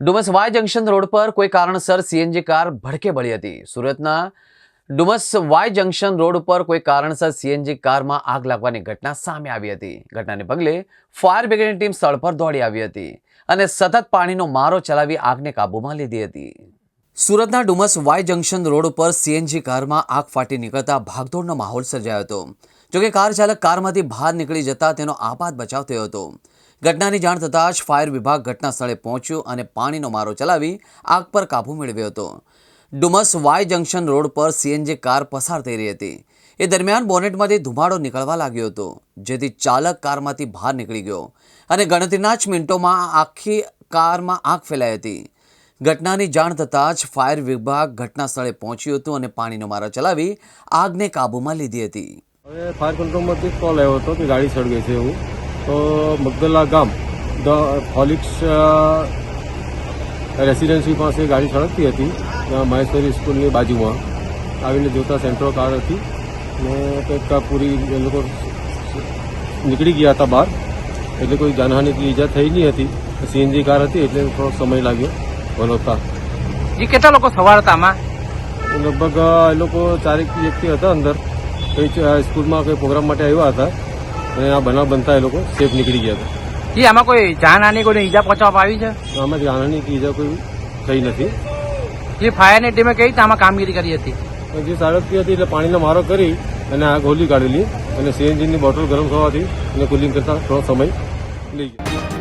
Dumas Y junction road પર કોઈ કારણસર સીએનજી કાર ભડકે બળી હતી. સુરતના ડુમસ વાય જંકશન રોડ પર કોઈ કારણસર સીએનજી કારમાં આગ લાગવાની ઘટના સામે આવી હતી. ઘટનાને પગલે ફાયર બ્રિગેડની ટીમ સ્થળ પર દોડી આવી હતી અને સતત પાણીનો મારો ચલાવી આગને કાબૂમાં લીધી હતી. સુરતના ડુમસ વાય જંકશન રોડ ઉપર સીએનજી કારમાં આગ ફાટી નીકળતા ભાગદોડનો માહોલ સર્જાયો હતો. જોકે કાર ચાલક કારમાંથી બહાર નીકળી જતા તેનો આપાત બચાવ થયો હતો. ઘટનાની જાણ થતાં જ ફાયર વિભાગ ઘટના સ્થળે પહોંચ્યું અને પાણીનો મારો ચલાવી આગ પર કાબૂ મેળવ્યો હતો. ડુમસ વાય જંકશન રોડ પર સીએનજી કાર પસાર થઈ રહી હતી. એ દરમિયાન બોનેટમાંથી ધુમાડો નીકળવા લાગ્યો હતો, જેથી ચાલક કારમાંથી બહાર નીકળી ગયો અને ગણતરીના જ મિનિટોમાં આખી કારમાં આગ ફેલાઈ હતી. ઘટનાની જાણ થતાં જ ફાયર વિભાગ ઘટના સ્થળે પહોંચ્યું હતું અને પાણીનો મારો ચલાવી આગને કાબૂમાં લીધી હતી. હવે ફાયર કંટ્રોલમાંથી કોલ આવ્યો હતો કે ગાડી સળગે છે એવું. તો મગદલા ગામ ધ હોલિક્સ રેસિડેન્સી પાસે ગાડી સળગતી હતી. ત્યાં મહેશ્વરી સ્કૂલની બાજુમાં આવીને જોતા સેન્ટ્રો કાર હતી ને કંઈક પૂરી એ લોકો નીકળી ગયા હતા બહાર. એટલે કોઈ જાનહાની કે ઈજા થઈ નહીં હતી. સીએનજી કાર હતી એટલે થોડો સમય લાગ્યો વલોતા. એ કેટલા લોકો સવાર હતા આમાં? લગભગ એ લોકો ચારેક વ્યક્તિ હતા અંદર. કંઈ સ્કૂલમાં કંઈ પ્રોગ્રામ માટે આવ્યા હતા. અને આ બનાવ બનતા એ લોકો સેફ નીકળી ગયા હતા. એ આમાં કોઈ જાનહાની કોઈ ઈજા પહોંચવામાં આવી છે? આમાં જાનહાની કે ઈજા કોઈ થઈ નથી. જે ફાયરની ટીમે કઈ રીતે આમાં કામગીરી કરી હતી? જે સારથથી હતી એટલે પાણીનો મારો કરી અને આ ગોલી કાઢેલી અને સીએનજીની બોટલ ગરમ થવાથી અને કુલિંગ કરતા થોડો સમય લઈ ગયો.